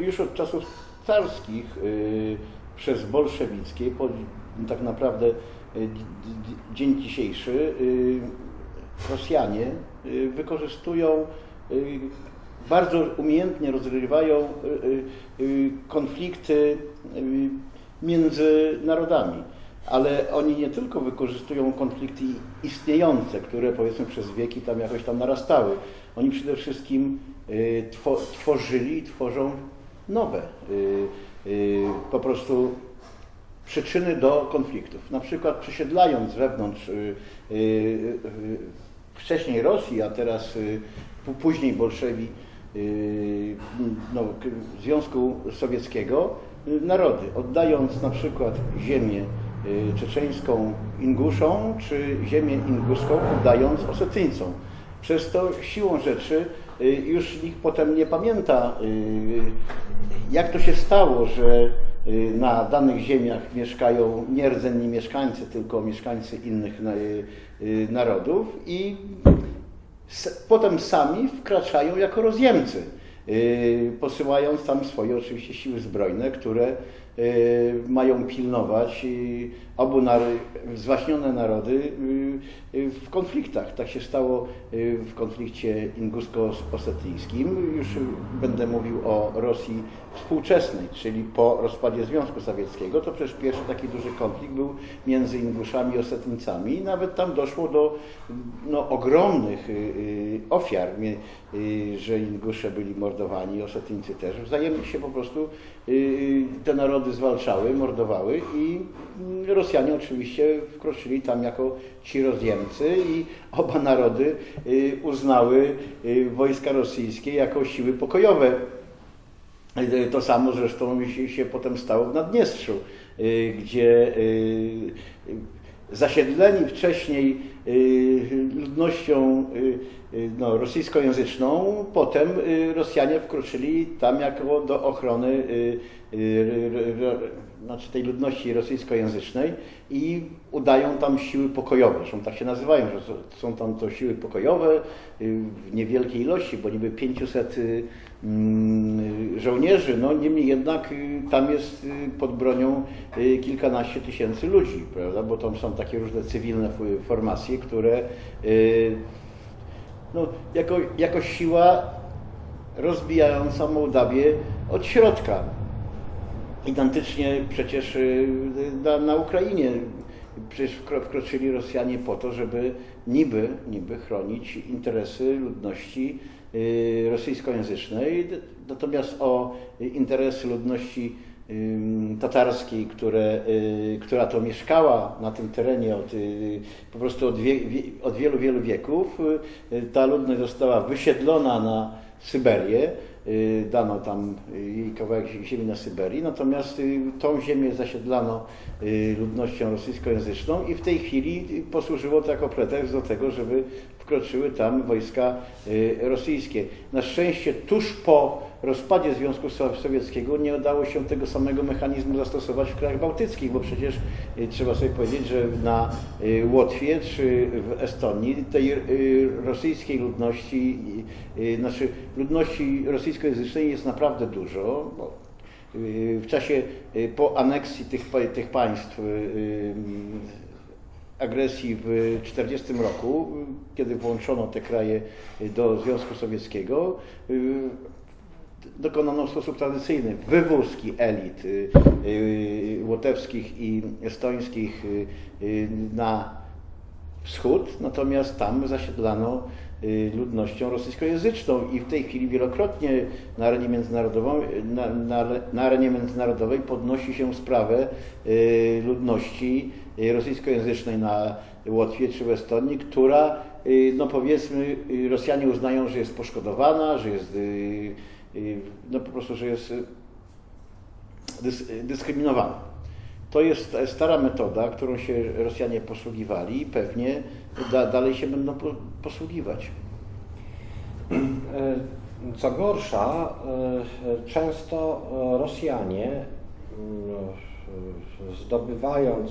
już od czasów carskich y, przez bolszewickie, po tak naprawdę y, dzień dzisiejszy, y, Rosjanie wykorzystują, bardzo umiejętnie rozgrywają konflikty między narodami. Ale oni nie tylko wykorzystują konflikty istniejące, które powiedzmy przez wieki tam jakoś tam narastały. Oni przede wszystkim two, tworzyli i tworzą nowe. y, y, Po prostu przyczyny do konfliktów. Na przykład przesiedlając wewnątrz y, wcześniej Rosji, a teraz później Bolszewi no, Związku Sowieckiego narody, oddając na przykład ziemię czeczeńską Inguszom, czy ziemię inguską oddając Osetyńcom. Przez to siłą rzeczy y, już nikt potem nie pamięta, y, jak to się stało, że y, na danych ziemiach mieszkają nie rdzenni mieszkańcy, tylko mieszkańcy innych na- narodów i potem sami wkraczają jako rozjemcy, posyłając tam swoje oczywiście siły zbrojne, które mają pilnować obu nary- zwaśnione narody y, w konfliktach. Tak się stało y, w konflikcie ingusko-osetyjskim. Już będę mówił o Rosji współczesnej, czyli po rozpadzie Związku Sowieckiego. To przecież pierwszy taki duży konflikt był między Inguszami i Osetyńcami. Nawet tam doszło do no, ogromnych y, ofiar, że Ingusze byli mordowani, Osetyńcy też. Wzajemnie się po prostu te narody zwalczały, mordowały i mm, Rosjanie oczywiście wkroczyli tam jako ci rozjemcy i oba narody y, uznały y, wojska rosyjskie jako siły pokojowe. Y, To samo zresztą się, potem stało w Naddniestrzu, gdzie zasiedleni wcześniej ludnością no, rosyjskojęzyczną, potem Rosjanie wkroczyli tam jako do ochrony znaczy tej ludności rosyjskojęzycznej i udają tam siły pokojowe. Zresztą tak się nazywają, że są- tam to siły pokojowe y, w niewielkiej ilości, bo niby 500 y, mm, żołnierzy, no niemniej jednak y, tam jest pod bronią kilkanaście tysięcy ludzi, prawda? bo tam są takie różne cywilne formacje, które no, jako, jako siła rozbijająca Mołdawię od środka. Identycznie przecież y, na, na Ukrainie przecież wkro- wkroczyli Rosjanie po to, żeby niby, niby chronić interesy ludności y, rosyjskojęzycznej, natomiast o interesy ludności ym, tatarskiej, które, y, która to mieszkała na tym terenie od, y, po prostu od, wie, od wielu, wielu wieków, y, ta ludność została wysiedlona na Syberię, y, dano tam jej kawałek ziemi na Syberii, natomiast y, tą ziemię zasiedlano y, ludnością rosyjskojęzyczną i w tej chwili y, posłużyło to jako pretekst do tego, żeby wkroczyły tam wojska y, rosyjskie. Na szczęście tuż po rozpadzie Związku So- Sowieckiego nie udało się tego samego mechanizmu zastosować w krajach bałtyckich, bo przecież y, trzeba sobie powiedzieć, że na y, Łotwie czy w Estonii tej rosyjskiej ludności, znaczy ludności rosyjskojęzycznej jest naprawdę dużo. W czasie po aneksji tych, tych państw agresji w 1940 roku, kiedy włączono te kraje do Związku Sowieckiego, y, dokonano w sposób tradycyjny wywózki elit y, y, łotewskich i estońskich na wschód, natomiast tam zasiedlano ludnością rosyjskojęzyczną i w tej chwili wielokrotnie na arenie, na, na, na arenie międzynarodowej podnosi się sprawę ludności rosyjskojęzycznej na Łotwie czy w Estonii, która y, no powiedzmy y, Rosjanie uznają, że jest poszkodowana, że jest y, y, no po prostu, że jest y, dys, dyskryminowana. To jest stara metoda, którą się Rosjanie posługiwali i pewnie da, dalej się będą po, posługiwać. E, Co gorsza, e, często e, Rosjanie mm, e, zdobywając,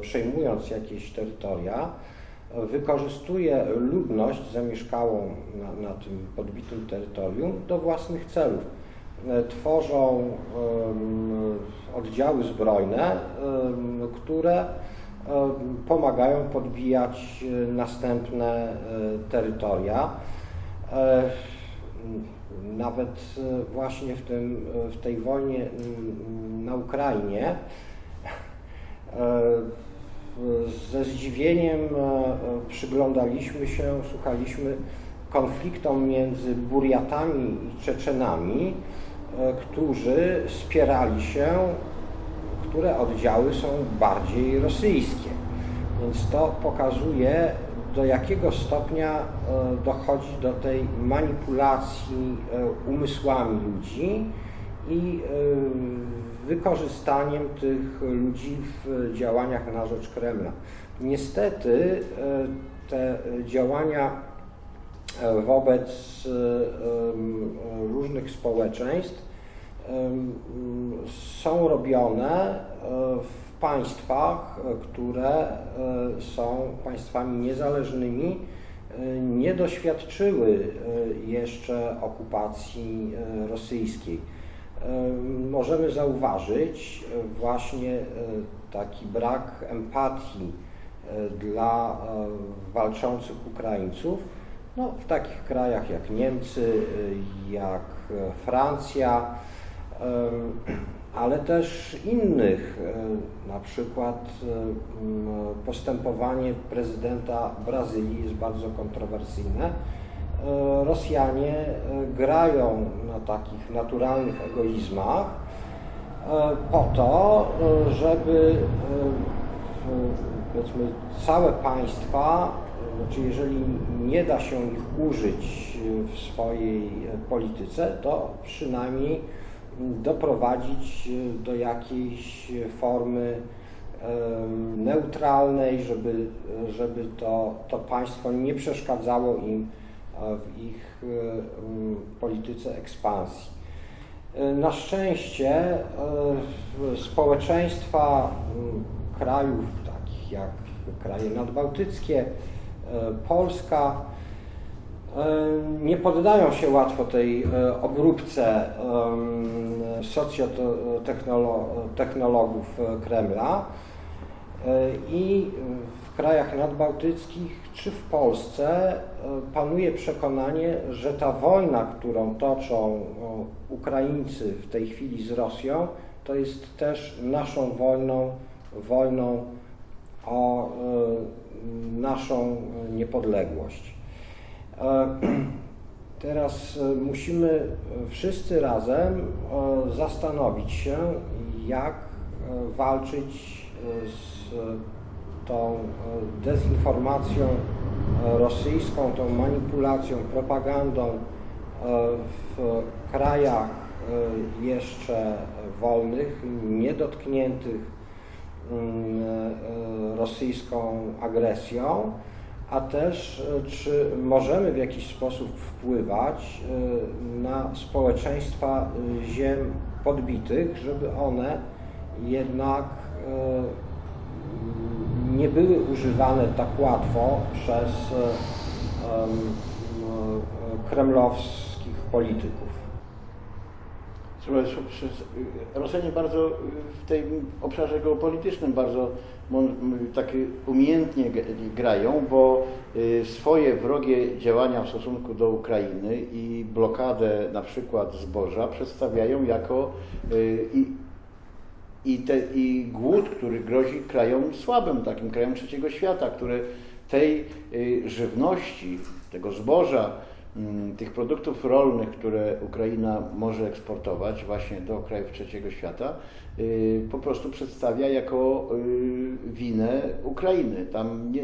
przejmując jakieś terytoria, wykorzystuje ludność zamieszkałą na, na tym podbitym terytorium do własnych celów. e, tworzą oddziały zbrojne, które pomagają podbijać e, następne e, terytoria. Nawet e, właśnie w, tym, e, w tej wojnie na Ukrainie e, ze zdziwieniem przyglądaliśmy się, słuchaliśmy konfliktom między Buriatami i Czeczenami, którzy spierali się, które oddziały są bardziej rosyjskie. Więc to pokazuje, do jakiego stopnia e, dochodzi do tej manipulacji e, umysłami ludzi i e, wykorzystaniem tych ludzi w działaniach na rzecz Kremla. Niestety te działania wobec różnych społeczeństw są robione w państwach, e, które e, są państwami niezależnymi, e, nie doświadczyły jeszcze okupacji rosyjskiej. Możemy zauważyć właśnie taki brak empatii dla walczących Ukraińców no, w takich krajach jak Niemcy, jak Francja, ale też innych, e, na przykład e, postępowanie prezydenta Brazylii jest bardzo kontrowersyjne. E, Rosjanie grają na takich naturalnych egoizmach po to, żeby powiedzmy całe państwa, znaczy jeżeli nie da się ich użyć w swojej polityce, to przynajmniej doprowadzić e, do jakiejś formy neutralnej, żeby, żeby to, to państwo nie przeszkadzało im e, w ich e, polityce ekspansji. Na szczęście społeczeństwa krajów takich jak kraje nadbałtyckie, Polska nie poddają się łatwo tej e, obróbce socjotechnologów e, Kremla E, i w krajach nadbałtyckich czy w Polsce e, panuje przekonanie, że ta wojna, którą toczą Ukraińcy w tej chwili z Rosją, to jest też naszą wojną, wojną o e, naszą niepodległość. E, Teraz e, musimy e, wszyscy razem zastanowić się, jak walczyć z tą dezinformacją rosyjską, tą manipulacją, propagandą w krajach jeszcze wolnych, niedotkniętych mm, rosyjską agresją, a też e, czy możemy w jakiś sposób wpływać e, na społeczeństwa e, ziem podbitych, żeby one jednak nie były używane tak łatwo przez em, kremlowskich polityków. Rosjanie bardzo y, w tym obszarze geopolitycznym bardzo tak umiejętnie grają, bo y, swoje wrogie działania w stosunku do Ukrainy i blokadę na przykład zboża przedstawiają jako y, i, i, te, i głód, który grozi krajom słabym, takim krajom trzeciego świata, które tej żywności, tego zboża, tych produktów rolnych, które Ukraina może eksportować właśnie do krajów trzeciego świata, y, po prostu przedstawia jako y, winę Ukrainy. Tam nie,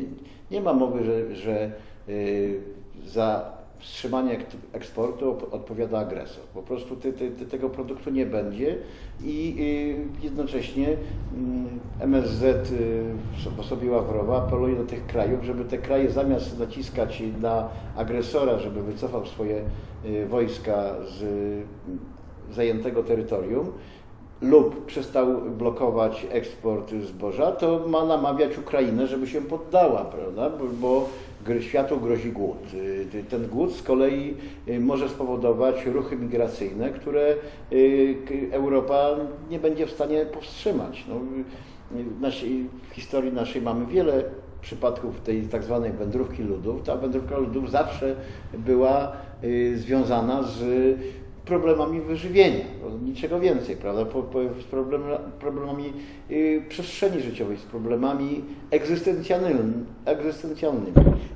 nie ma mowy, że, że y, za wstrzymanie ek- eksportu odpowiada agresor. Po prostu ty, ty, ty, tego produktu nie będzie i y, jednocześnie mm, MSZ y, w osobie Ławrowa apeluje do tych krajów, żeby te kraje zamiast naciskać na agresora, żeby wycofał swoje y, wojska z y, zajętego terytorium, lub przestał blokować eksport zboża, to ma namawiać Ukrainę, żeby się poddała, prawda? Bo, bo światu grozi głód. Y, Ten głód z kolei y, może spowodować ruchy migracyjne, które y, Europa nie będzie w stanie powstrzymać. No, w, naszej, historii naszej mamy wiele przypadków tej tak zwanej wędrówki ludów. Ta wędrówka ludów zawsze była związana z problemami wyżywienia, niczego więcej, prawda? Z problem, problemami y, przestrzeni życiowej, z problemami egzystencjalnymi.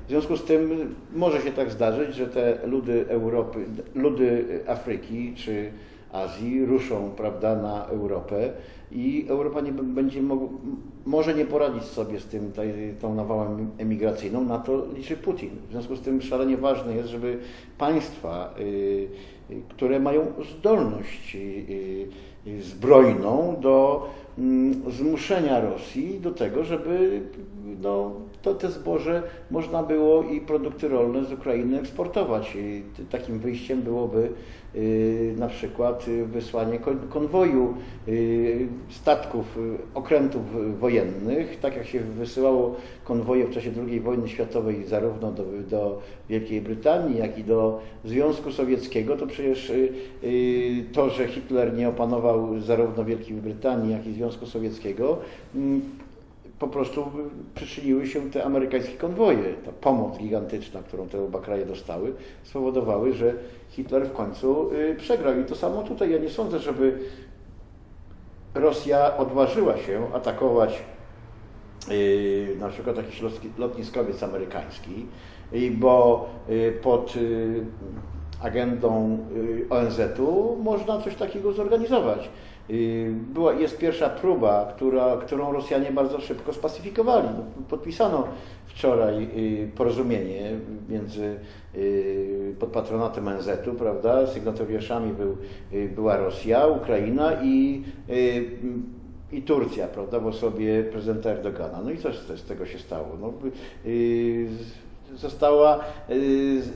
W związku z tym może się tak zdarzyć, że te ludy Europy, ludy Afryki czy Azji ruszą, prawda, na Europę i Europa nie będzie mogła, może nie poradzić sobie z tym, tą nawałą emigracyjną, na to liczy Putin. W związku z tym szalenie ważne jest, żeby państwa, y, które mają zdolność y, y, zbrojną do mm, zmuszenia Rosji do tego, żeby no, to te zboże można było i produkty rolne z Ukrainy eksportować. I takim wyjściem byłoby y, na przykład y, wysłanie kon- konwoju y, statków, y, okrętów wojennych, tak jak się wysyłało konwoje w czasie II wojny światowej zarówno do, do Wielkiej Brytanii, jak i do Związku Sowieckiego, to przecież y, y, to, że Hitler nie opanował zarówno Wielkiej Brytanii, jak i Związku Sowieckiego, mm, po prostu przyczyniły się te amerykańskie konwoje. Ta pomoc gigantyczna, którą te oba kraje dostały, spowodowały, że Hitler w końcu y, przegrał. I to samo tutaj. Ja nie sądzę, żeby Rosja odważyła się atakować y, na przykład jakiś lotniskowiec amerykański, y, bo pod agendą ONZ-u można coś takiego zorganizować. Y, Była, jest pierwsza próba, która, którą Rosjanie bardzo szybko spacyfikowali. No, Podpisano wczoraj y, porozumienie między y, pod patronatem ONZ-u, prawda? Sygnatariuszami był, była Rosja, Ukraina i, i Turcja, prawda? W osobie prezydenta Erdogana. No i co z, tego się stało? No, y, z- została,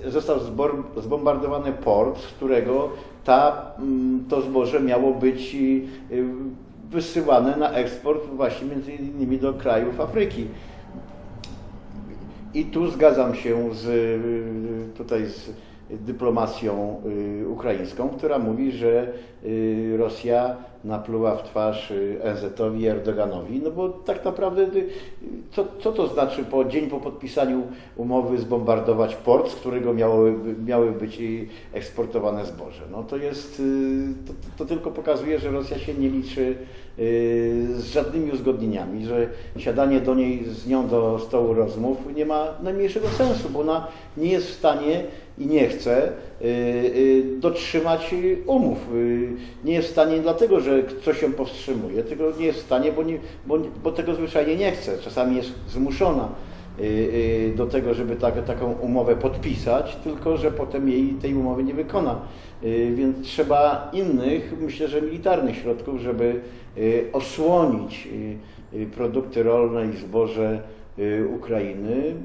został zbombardowany port, z którego ta, mm, to zboże miało być y, wysyłane na eksport właśnie między innymi do krajów Afryki. I tu zgadzam się z, y, tutaj z dyplomacją y, ukraińską, która mówi, że y, Rosja napluła w twarz y, NZ-owi i Erdoganowi, no bo tak naprawdę y, co, co to znaczy po dzień po podpisaniu umowy zbombardować port, z którego miały, miały być y, eksportowane zboże? No to jest, y, to, to tylko pokazuje, że Rosja się nie liczy y, z żadnymi uzgodnieniami, że siadanie do niej z nią do stołu rozmów nie ma najmniejszego sensu, bo ona nie jest w stanie i nie chce y, y, dotrzymać y, umów. Y, Nie jest w stanie nie dlatego, że coś ją powstrzymuje, tylko nie jest w stanie, bo, nie, bo, bo tego zwyczajnie nie chce. Czasami jest zmuszona y, y, do tego, żeby tak, taką umowę podpisać, tylko że potem jej tej umowy nie wykona. Y, Więc trzeba innych, myślę, że militarnych środków, żeby osłonić produkty rolne i zboże Ukrainy,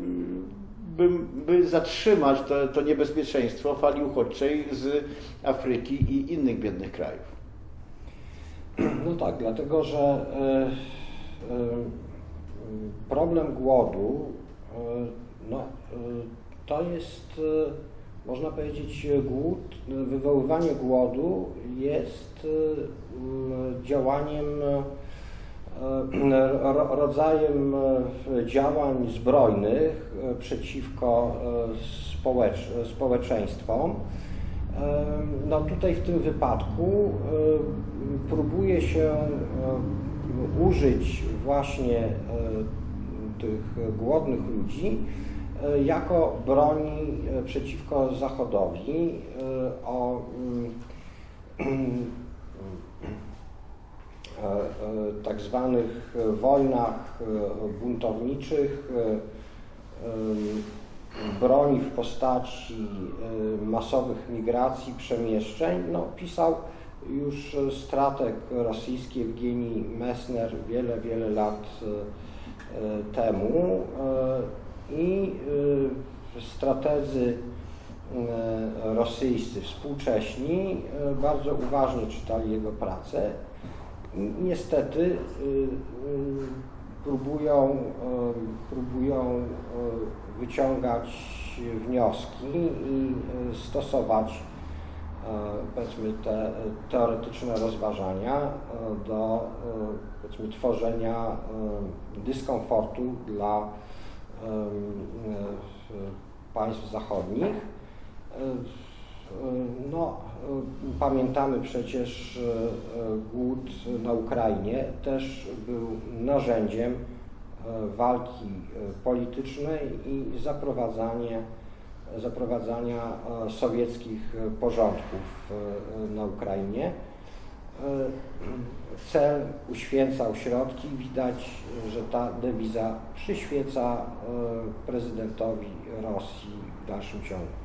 by, by zatrzymać to, to niebezpieczeństwo fali uchodźczej z Afryki i innych biednych krajów. No tak, dlatego że e, e, problem głodu e, no, to jest, można powiedzieć, głód, wywoływanie głodu jest działaniem, ro- rodzajem działań zbrojnych przeciwko społecz, społeczeństwom. No tutaj w tym wypadku próbuje się użyć właśnie em, tych głodnych ludzi e, jako broni e, przeciwko Zachodowi e, o e, e, tak zwanych wojnach e, buntowniczych, e, broni w postaci y, masowych migracji, przemieszczeń, no, pisał już strateg rosyjski Evgenij Messner wiele, wiele lat y, y, temu. Y, i y, strategzy y, rosyjscy współcześni y, bardzo uważnie czytali jego pracę. Niestety y, y, próbują, próbują wyciągać wnioski i stosować powiedzmy te teoretyczne rozważania do powiedzmy tworzenia dyskomfortu dla państw zachodnich. No, pamiętamy przecież e, e, głód na Ukrainie też był narzędziem walki politycznej i zaprowadzanie, zaprowadzania sowieckich porządków na Ukrainie. Cel uświęcał środki. Widać, że ta dewiza przyświeca prezydentowi Rosji w dalszym ciągu.